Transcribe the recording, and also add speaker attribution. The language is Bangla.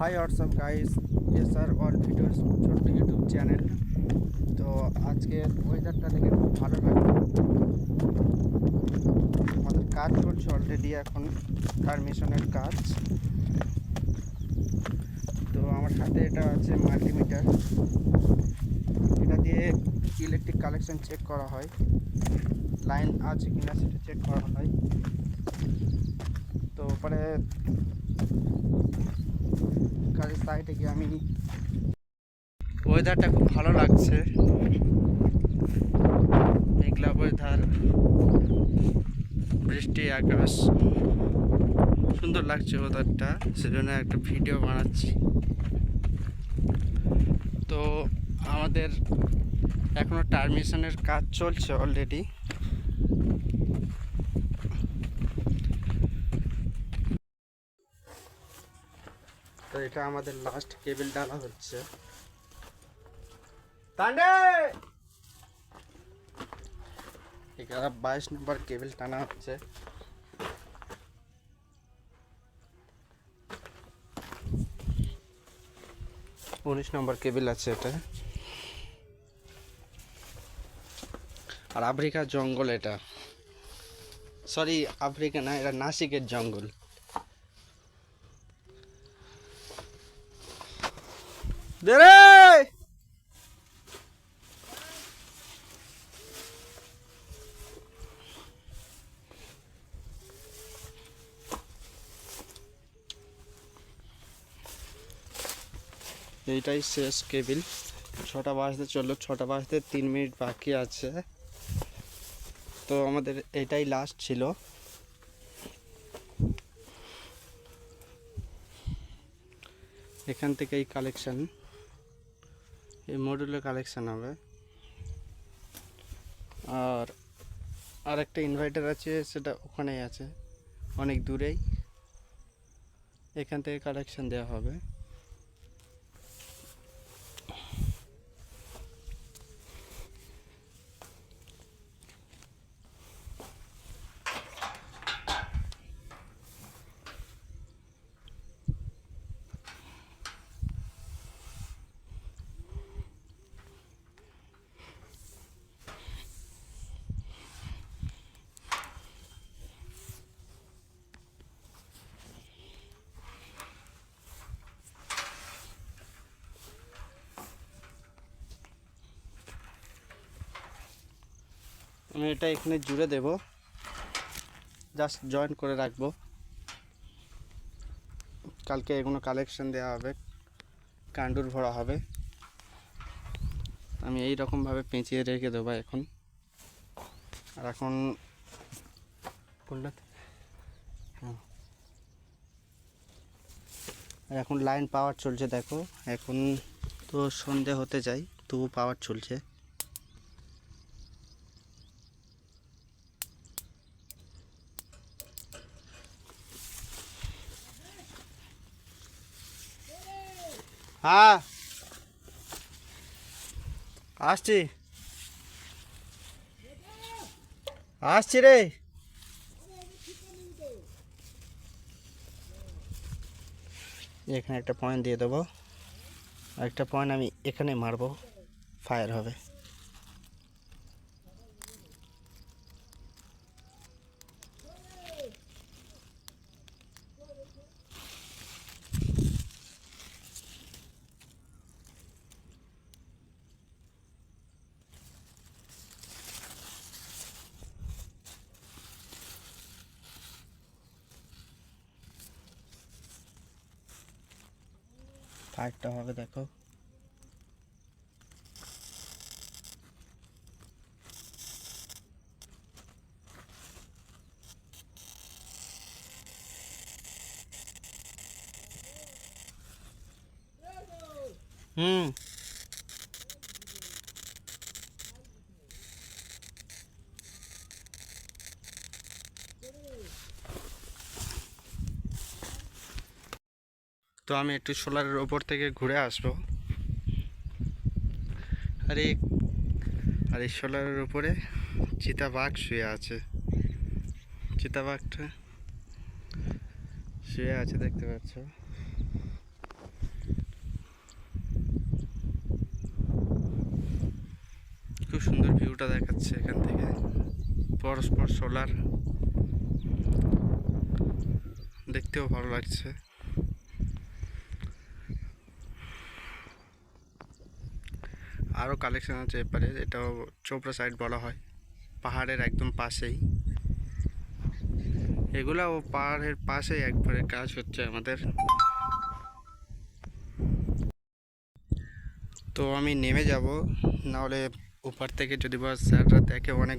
Speaker 1: হাই হোয়াটসঅ্যাপ গাইস এস আর অল ভিডিওস ছোট্ট ইউটিউব চ্যানেল তো আজকে ওয়েদারটা দেখে খুব ভালো লাগল আমাদের কাজ চলছে অলরেডি এখন পারমিশনের কাজ। তো আমার হাতে এটা আছে মাল্টিমিটার এটা দিয়ে ইলেকট্রিক কালেকশন চেক করা হয়। লাইন আছে কিনা সেটা চেক করা হয়। তো পরে সাইডে গিয়ে আমি ওয়েদারটা খুব ভালো লাগছে। মেঘলা ওয়েদার বৃষ্টি, আকাশ। সুন্দর লাগছে ওয়েদারটা সেজন্য একটা ভিডিও বানাচ্ছি। তো আমাদের এখনও টার্মিশনের কাজ চলছে অলরেডি তো এটা আমাদের লাস্ট কেবল ডালা হচ্ছে। তান্ডে! এখানে বাইশ নম্বর কেবল টানা হচ্ছে। উনিশ নম্বর কেবল আছে এটা। আর আফ্রিকার জঙ্গল এটা। সরি আফ্রিকা না এটা নাসিকের জঙ্গল। দে রে। এইটাই শেষ কেবিল। ছটা বাজতে চলল, ছটা বাজতে তিন মিনিট বাকি আছে। তো আমাদের এটাই লাস্ট ছিল। এখান থেকে এই কালেকশন এই মডিউলের কালেকশান হবে। আর আর একটা ইনভার্টার আছে, সেটা ওখানেই আছে, অনেক দূরেই। এখান থেকে কালেকশান দেওয়া হবে। আমি এটা এখানে জুড়ে দেব। জাস্ট জয়েন করে রাখব। কালকে এগুলো কালেকশন দেওয়া হবে। কান্ডুর ভরা হবে। আমি এই রকমভাবে পেঁচিয়ে রেখে দেবো এখন। আর এখন হ্যাঁ। আর এখন লাইন পাওয়ার চলছে দেখো। এখন তো সন্ধে হতে যাই তবু পাওয়ার চলছে। হ্যাঁ। আসছি। আসছি রে। এখানে একটা পয়েন্ট দিয়ে দেবো। একটা পয়েন্ট আমি এখানে মারবো। ফায়ার হবে। ফায়ারটা হবে দেখো। হুম। তো আমি একটু সোলারের ওপর থেকে ঘুরে আসব। আর এই আর এই সোলারের উপরে চিতাবাঘ শুয়ে আছে। চিতাবাঘটা শুয়ে আছে, দেখতে পাচ্ছ? খুব সুন্দর ভিউটা দেখাচ্ছে এখান থেকে। পরস্পর সোলার। দেখতেও ভালো লাগছে। আরও কালেকশান আছে এপারে, এটাও চোপড়া সাইড বলা হয়। পাহাড়ের একদম পাশেই। এগুলাও পাহাড়ের পাশেই একবারে কাজ হচ্ছে আমাদের। তো আমি নেমে যাব, নাহলে উপর থেকে যদি বা স্যাররা দেখে অনেক